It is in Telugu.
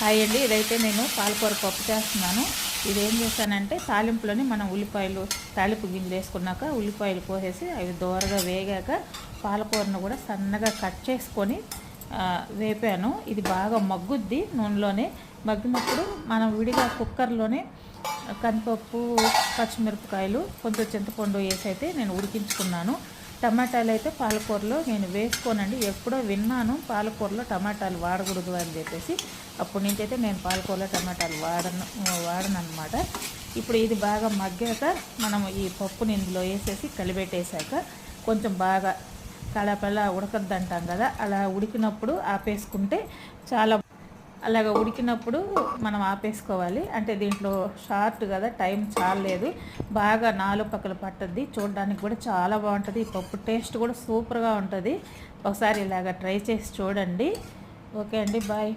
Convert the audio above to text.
హాయ్ అండి. ఇదైతే నేను పాలకూర పప్పు చేస్తున్నాను. ఇది ఏం చేశానంటే తాలింపులోని మనం ఉల్లిపాయలు తాలింపు గింజలు వేసుకున్నాక ఉల్లిపాయలు కోసేసి అవి దోరగా వేగాక పాలకూరను కూడా సన్నగా కట్ చేసుకొని వేపాను. ఇది బాగా మగ్గుద్ది నూనెలోనే. మగ్గినప్పుడు మనం విడిగా కుక్కర్లోనే కందిపప్పు పచ్చిమిరపకాయలు కొంచెం చింతపండు వేసి అయితే నేను ఉడికించుకున్నాను. టమాటాలు అయితే పాలకూరలో నేను వేసుకోనండి. ఎప్పుడో విన్నాను పాలకూరలో టమాటాలు వాడకూడదు అని చెప్పేసి. అప్పటి నుంచి అయితే నేను పాలకూరలో టమాటాలు వాడను వాడను అనమాట ఇప్పుడు ఇది బాగా మగ్గాక మనం ఈ పప్పుని ఇందులో వేసేసి కలిపెట్టేశాక కొంచెం బాగా కళపల ఉడకద్దు అంటాం కదా అలా ఉడికినప్పుడు ఆపేసుకుంటే చాలా అలాగ ఉడికినప్పుడు మనం ఆపేసుకోవాలి. అంటే దీంట్లో షార్ట్ కదా టైం చాలా లేదు బాగా నాలుగు పక్కల పట్టద్ది. చూడడానికి కూడా చాలా బాగుంటుంది. ఈ పప్పు టేస్ట్ కూడా సూపర్గా ఉంటుంది. ఒకసారి ఇలాగ ట్రై చేసి చూడండి. ఓకే అండి బాయ్.